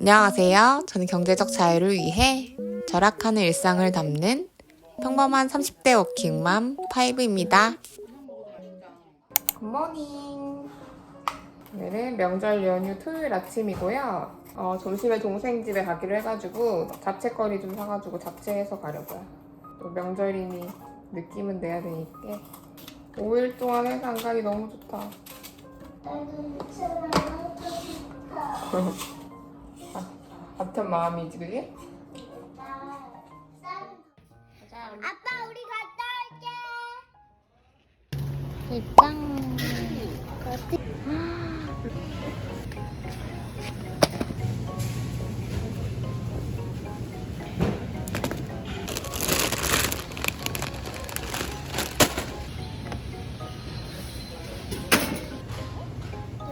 안녕하세요. 저는 경제적 자유를 위해 절약하는 일상을 담는 평범한 30대 워킹맘 파이브입니다. 굿모닝. 오늘은 명절 연휴 토요일 아침이고요. 어, 점심에 동생 집에 가기로 해가지고 잡채거리 좀 사가지고 잡채해서 가려고요. 또 명절이니 느낌은 내야 되니까 5일 동안 회사 안 가기 너무 좋다. 같은 마음이지 그게? 아빠 우리 갔다 올게. 짱.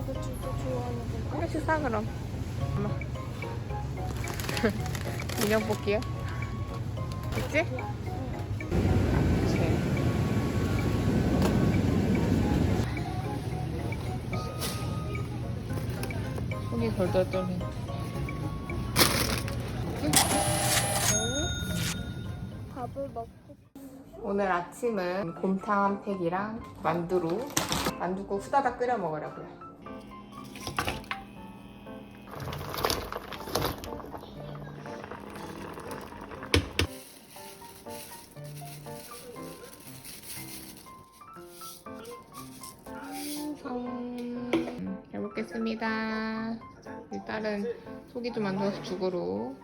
이거 진짜 좋아하는 거. 한 개씩 사 그럼. 인형 뽑기요? 있지? 손이 덜덜 떨리네. 밥을 먹고. 오늘 아침은 곰탕 한 팩이랑 만두로 만두국 후다닥 끓여 먹으려고요. 먹겠습니다. 딸은 속이 좀 안 좋아서 죽으로.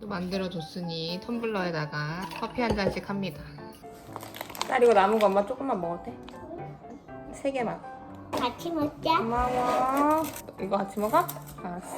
또 만들어줬으니 텀블러에다가 커피 한 잔씩 합니다. 딸 이거 남은 거 엄마 조금만 먹어도 돼? 세 개만. 같이 먹자. 고마워. 이거 같이 먹어? 알았어.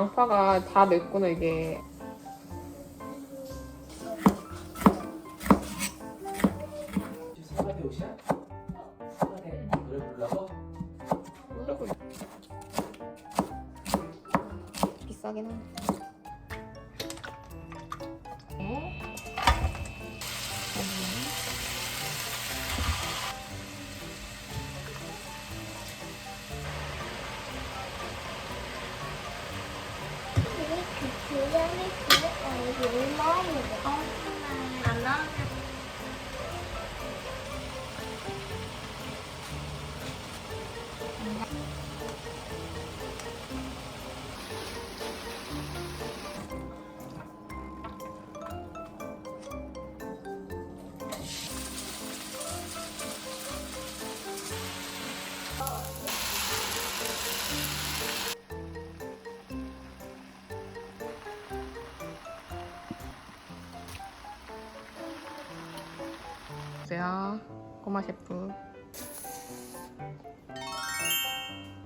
양파가 다 맵구나 이게 보세요. 꼬마 셰프.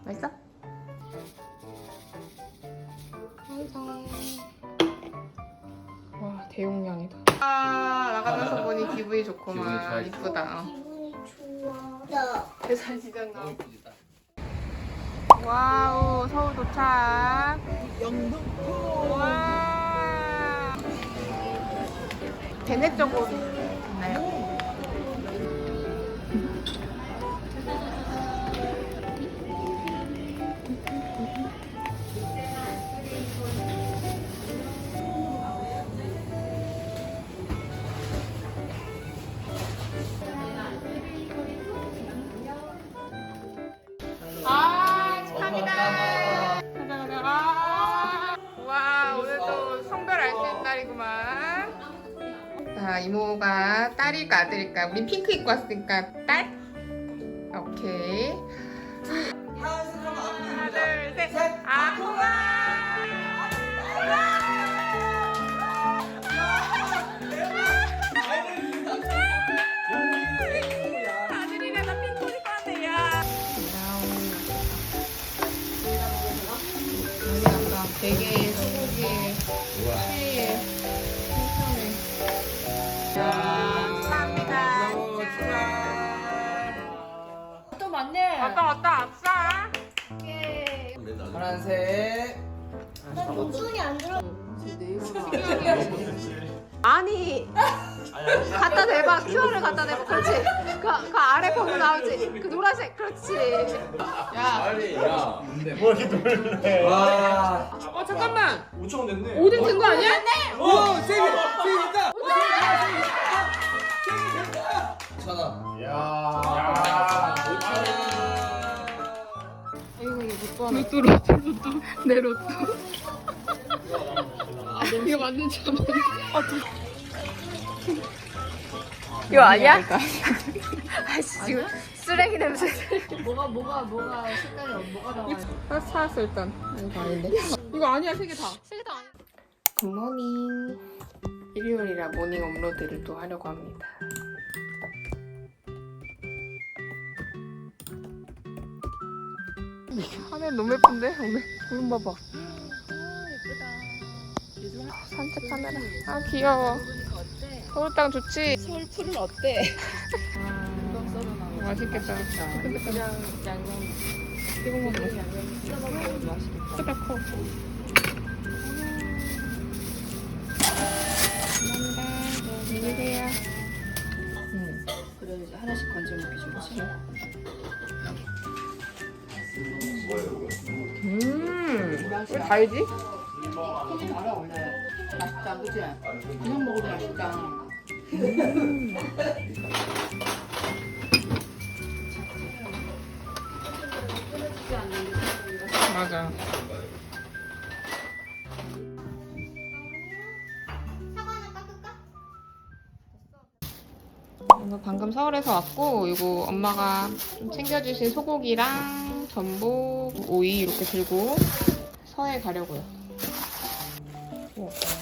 맛있어? 완성. 와, 대용량이다. 아, 나가면서 보니 기분이 기분이 좋구만. 좋아지죠. 이쁘다. 기분이 좋아. 나 대산 시장 나. 와우, 서울 도착. 영등포. 와. 대내 쪽으로 아들일까? 우린 핑크 입고 왔으니까 딸? 오케이. 하나, 둘, 셋. 아, 우와. 아들이라 나 핑크 입고 왔네, 야. 여기 아까 베개 손이 안 들어. 아니 갖다 대봐 QR을 갖다 대봐 그렇지 그, 그 아래 번호 나오지 그 노란색 그렇지 야 빨리 야. 뭐 이렇게 놀래? 와. 어 잠깐만 5천 됐네. 5등 된 거 아니야? 오, 세개 세개다. 천 원. 야. 야. 5천 원. 로또 로또 로또 내 로또 이거 맞는 참 이거 아니야? 아씨 지금 쓰레기 냄새 뭐가 뭐가 뭐가 색깔이 뭐가 나와? 아, 사왔어 일단 이거 아닌데 이거 아니야 세 개 다. 세개다 아니야. 굿모닝. 일요일이라 모닝 업로드를 또 하려고 합니다. 하늘 너무 예쁜데 오늘 구름 봐봐. 산책 카메라. 아 귀여워. 서울 땅 좋지. 서울 푸른 어때? 맛있겠다. 맛있겠다. 이거. 그래 이제 하나씩 건져 먹기 좋지. 음, 왜 달지? 소금 달아 원래. 맛있다, 그지? 그냥 먹어도 맛있다. 맞아. 사과는 깎을까? 이거 방금 서울에서 왔고, 이거 엄마가 좀 챙겨주신 소고기랑 전복, 오이 이렇게 들고 서해 가려고요. 오. 가자.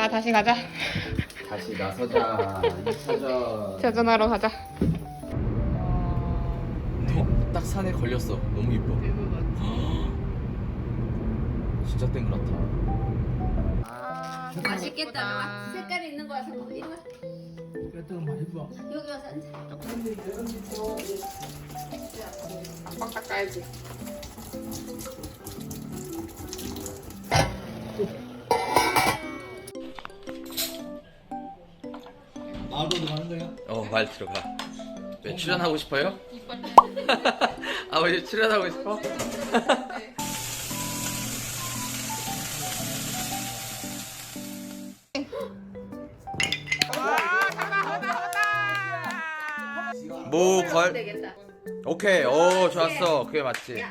아, 다시 가자. 다시 나서자. 2차전. 대전하러 가자. 딱 산에 걸렸어. 너무 이뻐. 진짜 땡그랗다. 아, 맛있겠다. 색깔이 있는 이거. 그랬더니 많이 봐. 여기 와서 앉아. 빡 닦아야지. 말 들어가. 왜 출연하고 싶어요? 아버지 출연하고 싶어? 뭐 걸? 되겠다. 오케이. 오, 좋았어. 그게 맞지.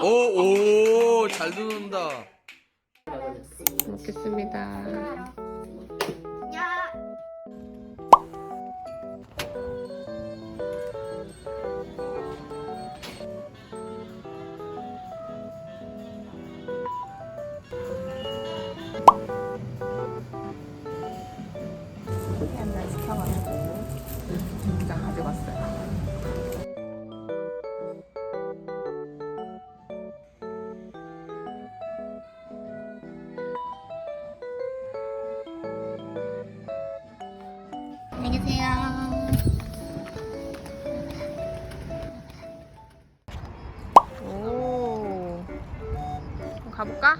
오, 오, 잘 듣는다. 먹 가볼까?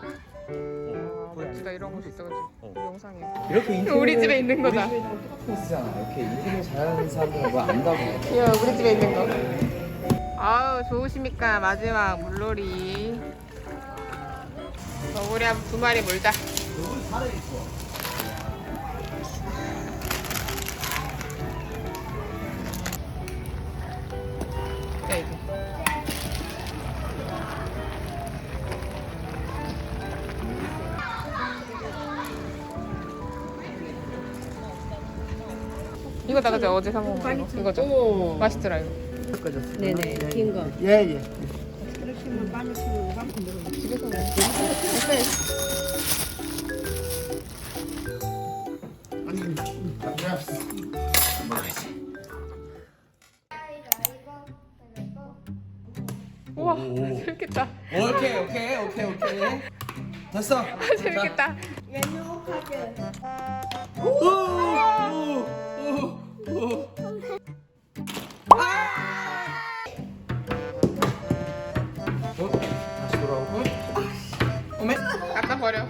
아, 멋지다 이런 곳이 있어 그치? 영상에 이렇게 우리 집에 있는 거다 우리 집에 똑같은 거 쓰잖아. 이렇게 인테리어 잘하는 사람들은 뭐 안다고. 이거 우리 집에 있는 거 아우 좋으십니까 마지막 물놀이 너구리 한 두 마리 물자 자 이거 다 같이 어제 사 먹은 음, 거 이거죠? 오. 맛있더라 이거. 섞어졌어요. 네네, 아, 네. 긴 거. 예, 예. 아니, 음, 먹어? 우와 재밌겠다. 오케이, 오케이, 오케이, 오케이. 됐어. 재밌겠다. 오! 오! 오오 다시 돌아오고 오메 갖다 버려.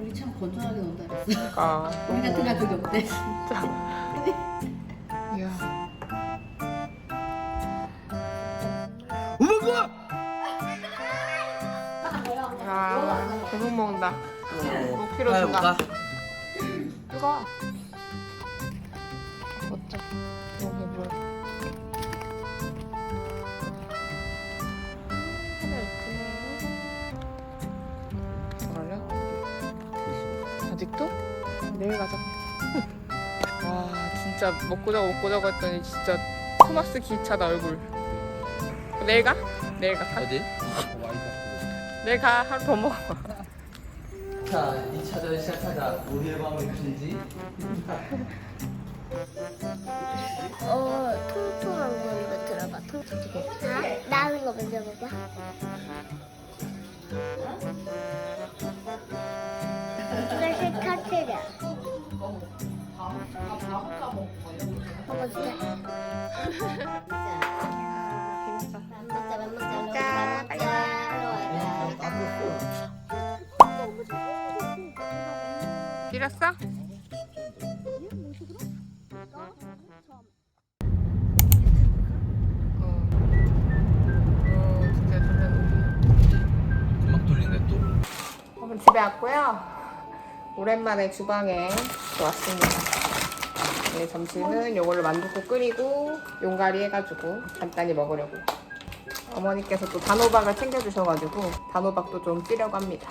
우리 참 건전하게 논다 그랬어. 아 우리 같은 가족이 없대. 이야. 우먹어 아 계속 먹는다. 어, 5kg 준다. 뜨거. 진짜 먹고 자고 먹고 자고 했더니 진짜 토마스 기차다 얼굴. 내일 가? 내일 가. 어디? 내일 가 하루 더 먹어. 자 2차전 시작하자 우리의 밤을 길지 어, 통통한 거 이거 들어봐. 통통. 자, 나는 거 먼저 봐봐. 이것이 카트야. 길었어? 어. 어, 집에 왔고요. 오랜만에 주방에 왔습니다. 네, 점심은 요걸로 만둣국 끓이고 용가리 해가지고 간단히 먹으려고. 어머니께서 또 단호박을 챙겨주셔가지고 단호박도 좀 찌려고 합니다.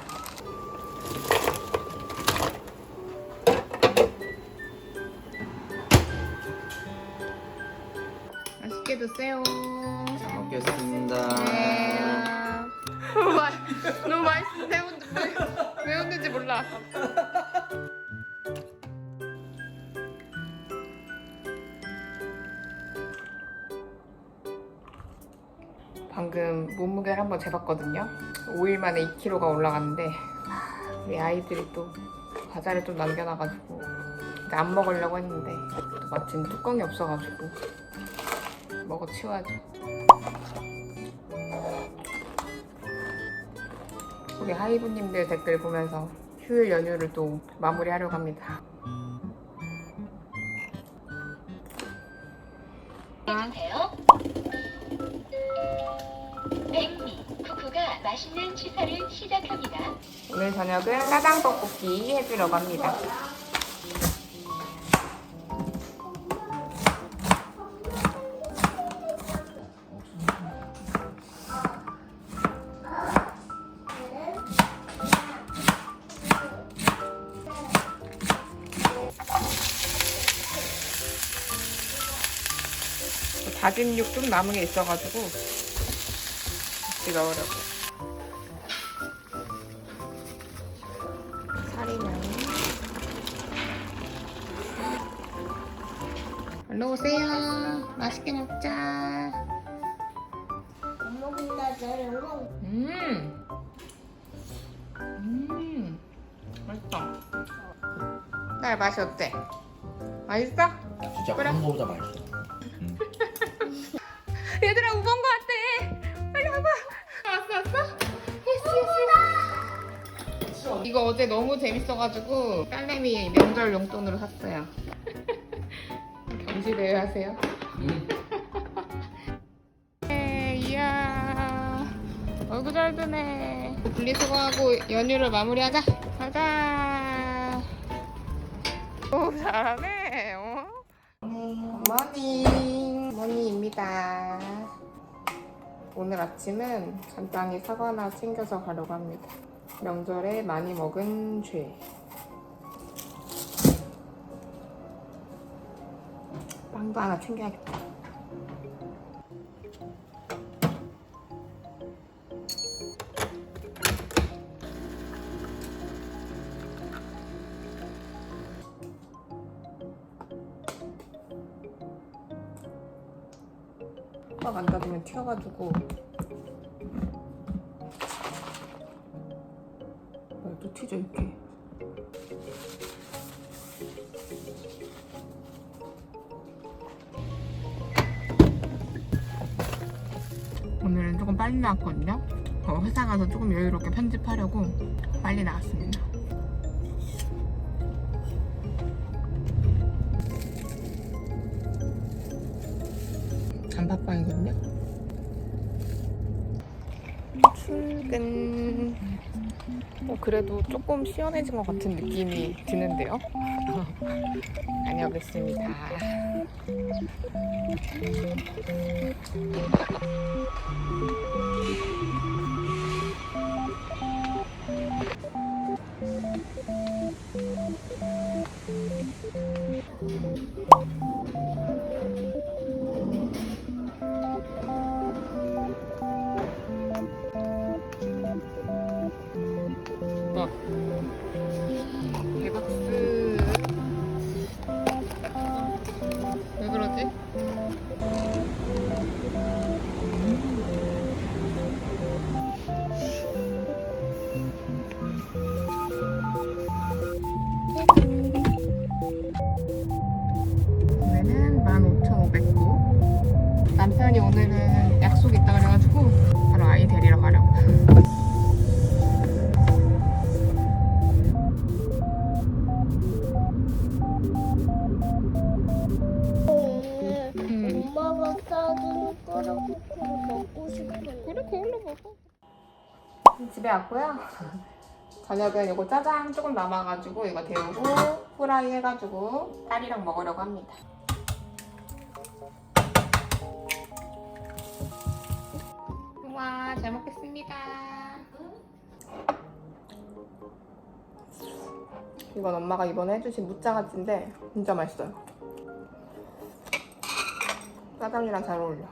맛있게 드세요. 방금 몸무게를 한번 재봤거든요. 5일 만에 2kg가 올라갔는데 우리 아이들이 또 과자를 좀 남겨놔가지고 이제 안 먹으려고 했는데 또 마침 뚜껑이 없어가지고 먹어 치워야죠. 우리 하이브님들 댓글 보면서 휴일 연휴를 또 마무리하려고 합니다. 취사를 시작합니다. 오늘 저녁은 짜장 떡볶이 해주려고 합니다. 다진 육 좀 남은 게 있어가지고 같이 넣으려고. 딸 맛이 어때? 맛있어? 진짜 그래. 그런 거보다 맛있어 얘들아 우번 거 같아. 빨리 와봐. 왔어 왔어? 예스 예스 이거 어제 너무 재밌어가지고 딸내미 명절 용돈으로 샀어요. 경지대회 하세요. 음. 네, 이야. 얼굴 잘 드네. 분리수거하고 연휴를 마무리하자 오 잘하네. 어? 굿모닝. 모닝입니다. 오늘 아침은 간단히 사과나 챙겨서 가려고 합니다. 명절에 많이 먹은 죄. 빵도 하나 챙겨야겠다 튀어가지고. 왜또 튀죠 이렇게. 오늘은 조금 빨리 나왔거든요. 어, 회사 가서 조금 여유롭게 편집하려고 빨리 나왔습니다 어, 그래도 조금 시원해진 것 같은 느낌이 드는데요. 다녀오겠습니다. 집에 왔고요. 저녁은 이거 짜장 조금 남아가지고 이거 데우고 후라이 해가지고 딸이랑 먹으려고 합니다. 우와 잘 먹겠습니다. 이건 엄마가 이번에 해주신 무짜가지인데 진짜 맛있어요. 짜장이랑 잘 어울려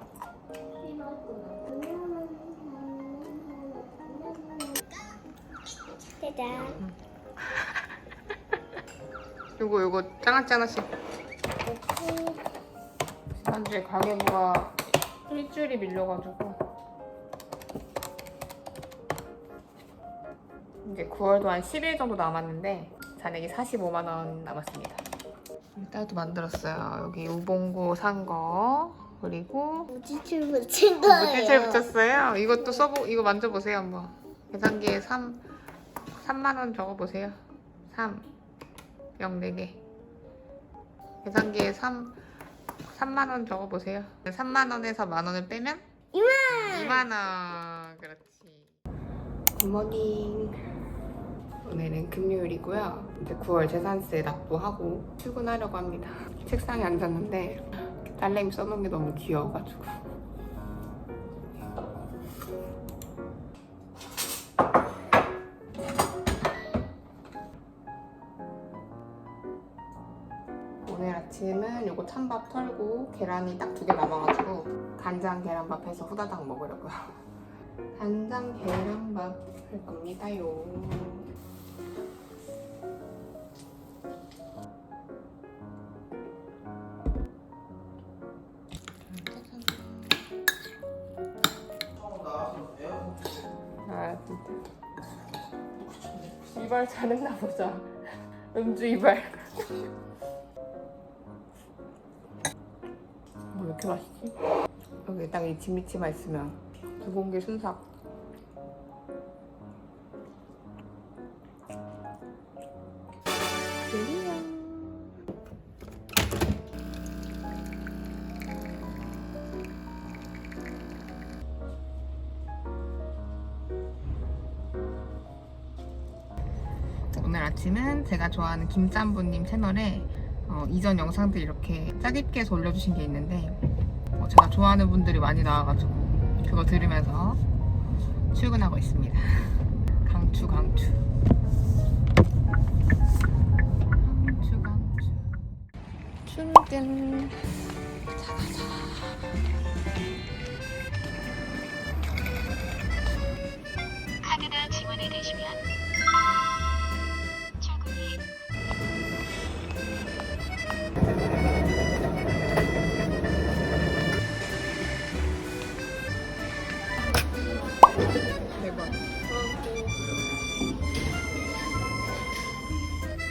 짜잔. 요거 요거 짱아짱아씩. 지난주에 가계부가 일주일이 밀려가지고. 이제 9월도 한 10일 정도 남았는데 잔액이 45만 원 남았습니다. 딸도 만들었어요. 여기 우봉고 산 거. 그리고 무지칠 붙인 거예요. 물질철 붙였어요. 이것도 써보 이거 만져보세요 한번. 계산기에 3 3만 원 적어보세요. 3 0 4개. 계산기에 3 3만 원 적어보세요. 3만 원에서 만 원을 빼면? 2만! 2만 원. 그렇지. 굿모닝 오늘은 금요일이고요. 이제 9월 재산세 납부하고 출근하려고 합니다. 책상에 앉았는데 딸내미 써놓은 게 너무 귀여워가지고 아침은 요거 찬밥 털고 계란이 딱 두 개 남아가지고 간장 계란밥 해서 후다닥 먹으려고요. 간장 계란밥 할 겁니다요. 아 이발 잘했나 보자. 음주 이발. 이렇게 맛있지? 여기 딱이 진미치만 있으면 두 공기 순삭. 오늘 아침은 제가 좋아하는 김짬부님 채널에 어, 이전 영상들 이렇게 짜깁기해서 올려주신 게 있는데 어, 제가 좋아하는 분들이 많이 나와가지고 그거 들으면서 출근하고 있습니다. 강추 강추. 강추 강추. 출근. 카드가 지원이 되시면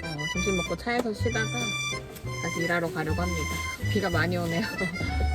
어, 점심 먹고 차에서 쉬다가 다시 일하러 가려고 합니다. 비가 많이 오네요.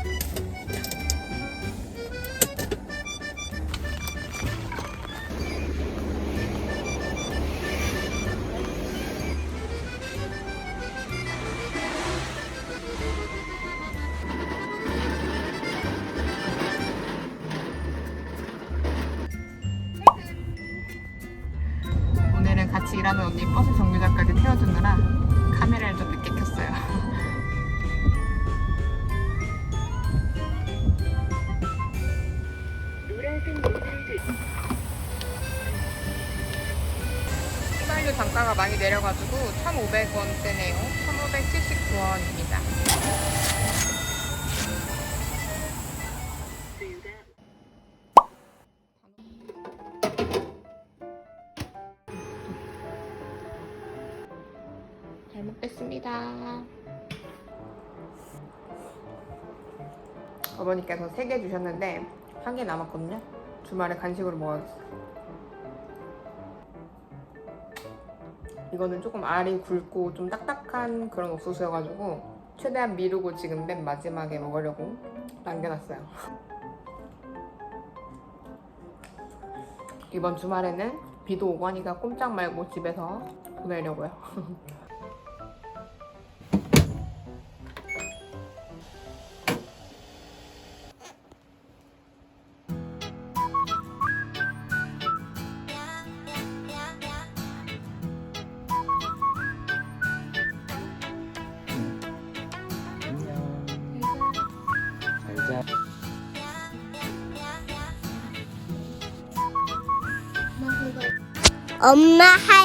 휘발유 단가가 많이 내려가지고 1,500원대네요. 1,579원입니다. 잘 먹겠습니다. 어머니께서 3개 주셨는데 한 개 남았거든요. 주말에 간식으로 먹어야겠어요. 이거는 조금 알이 굵고 좀 딱딱한 그런 옥수수여가지고 최대한 미루고 지금 맨 마지막에 먹으려고 남겨놨어요. 이번 주말에는 비도 오고 하니까 꼼짝 말고 집에서 보내려고요. 엄마 하이파이브